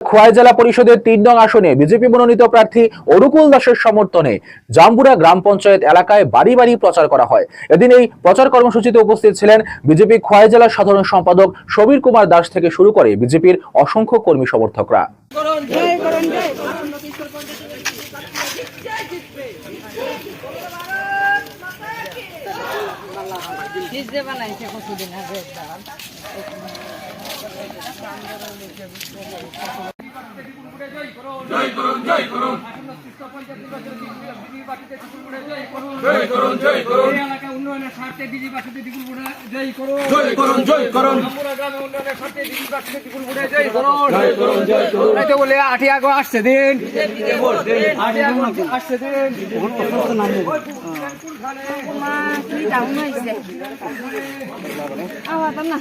খোয়াই জেলা পরিষদের তিন নং আসনে বিজেপি মনোনীত প্রার্থী অনুকূল দাসের সমর্থনে জাম্বুরা গ্রাম পঞ্চায়েত এলাকায় বাড়ি বাড়ি প্রচার করা হয়। এদিন এই প্রচার কর্মসূচিতে উপস্থিত ছিলেন বিজেপি খোয়াই জেলার সাধারণ সম্পাদক সমীর কুমার দাস থেকে শুরু করে বিজেপির অসংখ্য কর্মী সমর্থকরা। কতদিন আগে এলাকা উন্নয়নের স্বার্থে বিজেপি বাসীদের দ্বিগুণ ভোটে জয় করুন জয় করুন জয় করুন। আমরা গ্রামে উন্নয়নের স্বার্থে বিজেপি বাসীদের দ্বিগুণ ভোটে জয় করুন। জয় করুন জয় করুন। তো বলে আটি আগো আসছে দিন। আটি আগো আসছে দিন। মা কি ডাউন হয়েছে আওয়াজ না